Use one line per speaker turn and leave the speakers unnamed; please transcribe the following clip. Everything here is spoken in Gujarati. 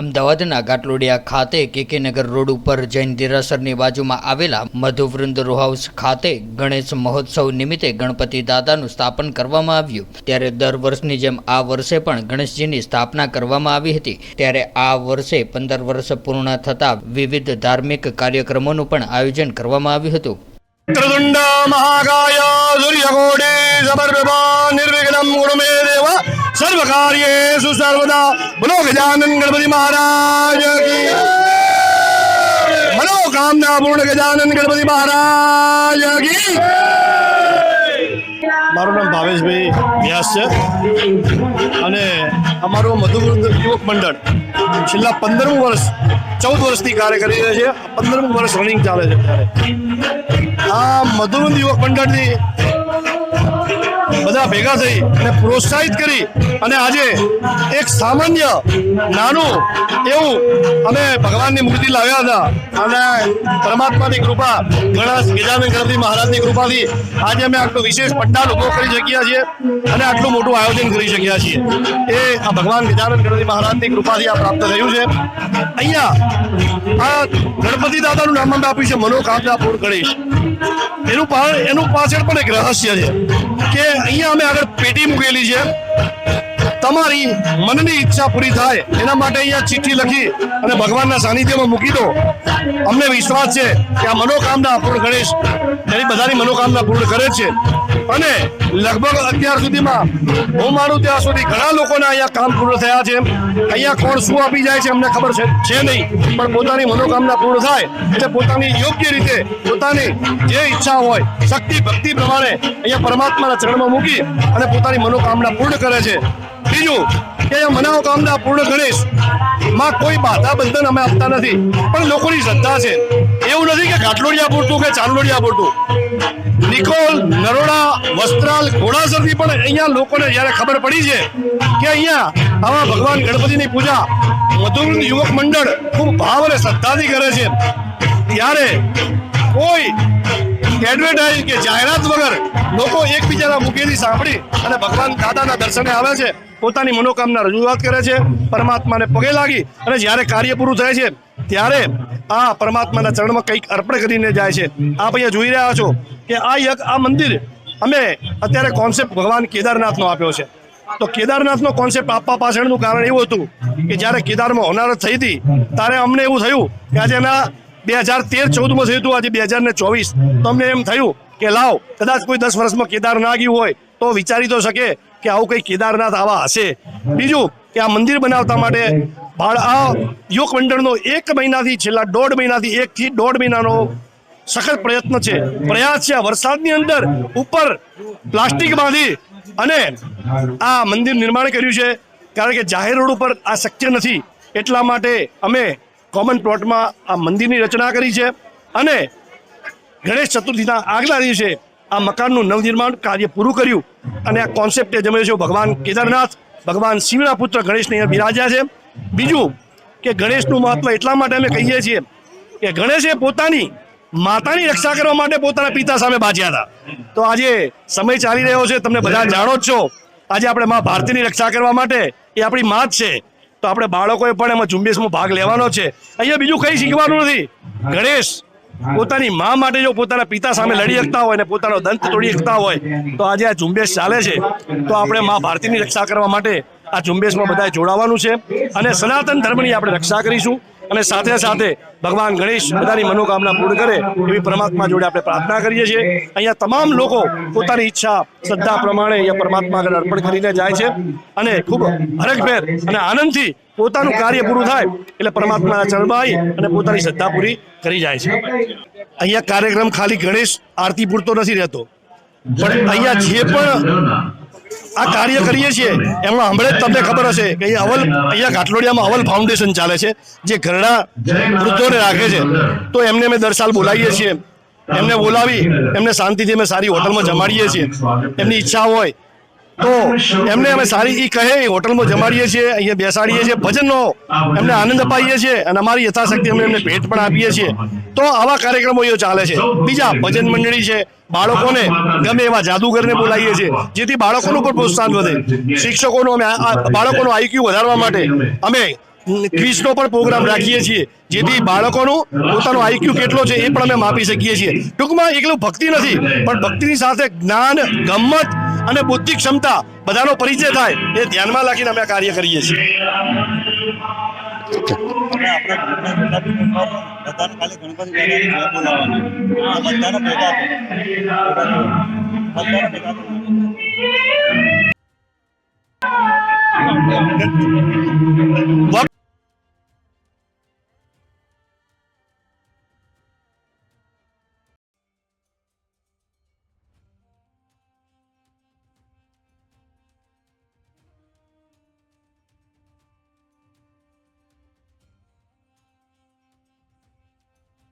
અમદાવાદના ગાટલોડિયા ખાતે કેકેનગર રોડ ઉપર જૈન દેરાસરની બાજુમાં આવેલા મધુવૃંદ રો હાઉસ ખાતે ગણેશ મહોત્સવ નિમિત્તે ગણપતિ દાદાનું સ્થાપન કરવામાં આવ્યું. ત્યારે દર વર્ષની જેમ આ વર્ષે પણ ગણેશજીની સ્થાપના કરવામાં આવી હતી. ત્યારે આ વર્ષે પંદર વર્ષ પૂર્ણ થતા વિવિધ ધાર્મિક કાર્યક્રમોનું પણ આયોજન કરવામાં આવ્યું હતું.
સર્વ કાર્યેષુ સર્વદા બોલો ગજાનન ગણપતિ મહારાજ કી મનોકામના પૂર્ણ ગજાનન ગણપતિ મહારાજ મારું નામ ભાવેશભાઈ વ્યાસ છે. અને અમારું મધુવૃંદ યુવક મંડળ છેલ્લા પંદરમું વર્ષ, ચૌદ વર્ષથી કાર્ય કરી રહ્યા છે. પંદરમું વર્ષ રનિંગ ચાલે છે આ મધુવૃંદ યુવક મંડળથી બધા ભેગા થઈ અને પ્રોત્સાહિત કરી અને આજે એક સામાન્ય, નાનું એવું અમે ભગવાનની મૂર્તિ લાવ્યા હતા. અને પરમાત્માની કૃપા, ગણેશ ગજાનંદ ગણપતિ મહારાજની કૃપાથી આજે અમે આટલો વિશેષ પંડાલ ઊભો કરી શક્યા છીએ અને આટલું મોટું આયોજન કરી શક્યા છીએ. એ આ ભગવાન ગજાનંદ ગણપતિ મહારાજની કૃપાથી આ પ્રાપ્ત થયું છે. અહીંયા આ ગણપતિ દાદાનું નામ આપ્યું છે મનોકામના પૂર્ણ ગણેશ. એનું પણ એનું પાછળ પણ એક રહસ્ય છે કે અહીંયા અમે આગળ પેટી મૂકેલી છે. તમારી મનની ઈચ્છા પૂરી થાય, એના માટે અહીંયા ચિઠ્ઠી લખી અને ભગવાનના સાનિધ્યમાં મૂકી દો. અમને વિશ્વાસ છે કે આ મનોકામના પૂર્ણ ગણેશ એની બધાની મનોકામના પૂર્ણ કરે છે. અને લગભગ અત્યાર સુધીમાં હું માનું ત્યાં સુધી ઘણા લોકોના અહીંયા કામ પૂર્ણ થયા છે. અહીંયા કોણ શું આપી જાય છે અમને ખબર છે નહીં. પણ પોતાની મનોકામના પૂર્ણ થાય એટલે પોતાની યોગ્ય રીતે પોતાની જે ઈચ્છા હોય, શક્તિ ભક્તિ પ્રમાણે અહીંયા પરમાત્માના ચરણમાં મૂકી અને પોતાની મનોકામના પૂર્ણ કરે છે. બીજું કે મનોકામના પૂર્ણ ગણેશ. માં કોઈ બાધા બંધન અમે આપતા નથી, પણ લોકોની શ્રદ્ધા છે. એવું નથી કે ઘાટલોડિયા પૂરતું કે ચાંદલોડિયા પૂરતું. નિકોલ, નરોડા, વસ્ત્રાલ, ઘોડાસરથી પણ અહીંયા લોકોને જ્યારે ખબર પડી છે કે અહીંયા આવા ભગવાન ગણપતિની પૂજા, મધુર યુવક મંડળ ખૂબ ભાવ અને શ્રદ્ધાથી કરે છે. ત્યારે કોઈ એડવર્ટાઇઝ કે જાહેરાત વગર લોકો એકબીજાના મૂકેલી સાંભળી અને ભગવાન દાદાના દર્શને આવે છે. પોતાની મનોકામના રજૂઆત કરે છે, પરમાત્માને પગે લાગી અને જ્યારે કાર્ય પૂરું થાય છે, ત્યારે આ પરમાત્માના ચરણમાં કંઈક અર્પણ કરીને જાય છે. આપ અહીંયા જોઈ રહ્યા છો કે આ યજ્ઞ આ મંદિર અમે અત્યારે કોન્સેપ્ટ ભગવાન કેદારનાથનો આપ્યો છે. તો કેદારનાથનો કોન્સેપ્ટ આપવા પાછળનું કારણ એવું હતું કે જ્યારે કેદારમાં હોનારત થઈ હતી, ત્યારે અમને એવું થયું કે આજે એના બે હજાર તેર ચૌદમાં થયું હતું, આજે બે હજાર ને ચોવીસ. તો અમને એમ થયું કે લાવ, કદાચ કોઈ દસ વર્ષમાં કેદાર ના ગયું હોય, તો વિચારી તો શકે કે આવું કંઈ કેદારનાથ આવા હશે? બીજું કે આ મંદિર બનાવતા માટે બાળ આ યુવક મંડળનો એક મહિનાથી છેલ્લા દોઢ મહિનાથી એકથી દોઢ મહિનાનો સખત પ્રયત્ન છે. પ્રયાસ છે આ વરસાદની અંદર ઉપર પ્લાસ્ટિક બાંધી અને આ મંદિર નિર્માણ કર્યું છે. કારણ કે જાહેર રોડ ઉપર આ શક્ય નથી. એટલા માટે અમે કોમન પ્લોટમાં આ મંદિરની રચના કરી છે. અને ગણેશ ચતુર્થીના આગલા દિવસે આ મકાનનું નવનિર્માણ કાર્ય પૂરું કર્યું અને આ કોન્સેપ્ટે જમે છે ભગવાન કેદારનાથ. ભગવાન શિવના પુત્ર ગણેશને અહીંયા બિરાજ્યા છે. બીજું કે ગણેશનું મહત્વ એટલા માટે અમે કહીએ છીએ કે ગણેશે પોતાની માતાની રક્ષા કરવા માટે પોતાના પિતા સામે બાજ્યા હતા. તો આજે સમય ચાલી રહ્યો છે, તમને બધા જાણો જ છો. આજે આપણે મા ભારતીની રક્ષા કરવા માટે એ આપણી માત છે. તો આપણે બાળકોએ પણ એમાં ઝુંબેશમાં ભાગ લેવાનો છે. અહીંયા બીજું કંઈ શીખવાનું નથી. ગણેશ પોતાની મા માટે જો પોતાના પિતા સામે લડી શકતા હોય ને પોતાનો દંત તોડી શકતા હોય, તો આજે આ ઝુંબેશ ચાલે છે. તો આપણે મા ભારતીની રક્ષા કરવા માટે આ ઝુંબેશમાં બધાએ જોડાવાનું છે. અને સનાતન ધર્મની આપણે રક્ષા કરીશું. અને સાથે સાથે ભગવાન ગણેશ બધાની મનોકામના પૂર્ણ કરે એવી પરમાત્મા જોડે આપણે પ્રાર્થના કરીએ છીએ. અહીંયા તમામ લોકો પોતાની ઈચ્છા, શ્રદ્ધા પ્રમાણે અહીંયા પરમાત્મા આગળ અર્પણ કરીને જાય છે અને ખૂબ હરખભેર અને આનંદથી પોતાનું કાર્ય પૂરું થાય એટલે પરમાત્માના ચરણમાં અને પોતાની શ્રદ્ધા પૂરી કરી જાય છે. અહીંયા કાર્યક્રમ ખાલી ગણેશ આરતી પૂરતો નથી રહેતો. પણ અહીંયા જે પણ આ કાર્ય કરીએ છીએ, એમાં હમણાં જ તમને ખબર હશે કે અહીંયા અવલ, અહીંયા ઘાટલોડિયામાં અવલ ફાઉન્ડેશન ચાલે છે, જે ઘરડા વૃદ્ધોને રાખે છે. તો એમને અમે દર સાલ બોલાવીએ છીએ. એમને બોલાવી, એમને શાંતિથી અમે સારી હોટલમાં જમાડીએ છીએ. એમની ઈચ્છા હોય તો એમને અમે સારી એ કહે હોટલમાં જમાડીએ છીએ, અહીંયા બેસાડીએ છીએ, ભજનનો એમને આનંદ અપાઈએ છીએ અને અમારી યથાશક્તિ અમે એમને ભેટ પણ આપીએ છીએ. તો આવા કાર્યક્રમો એ ચાલે છે. બીજા ભજન મંડળી છે, બાળકોને ગમે એવા જાદુગરને બોલાવીએ છીએ, જેથી બાળકોનું પણ પ્રોત્સાહન વધે. શિક્ષકોનું અમે બાળકોનું આઈક્યુ વધારવા માટે અમે ક્વિઝનો પણ પ્રોગ્રામ રાખીએ છીએ, જેથી બાળકોનું પોતાનું આઈક્યુ કેટલો છે એ પણ અમે માપી શકીએ છીએ. ટૂંકમાં એકલું ભક્તિ નથી, પણ ભક્તિની સાથે જ્ઞાન ગમત અને બુદ્ધિ ક્ષમતા બધાનો પરિચય થાય એ ધ્યાનમાં રાખીને અમે કાર્ય કરીએ છીએ.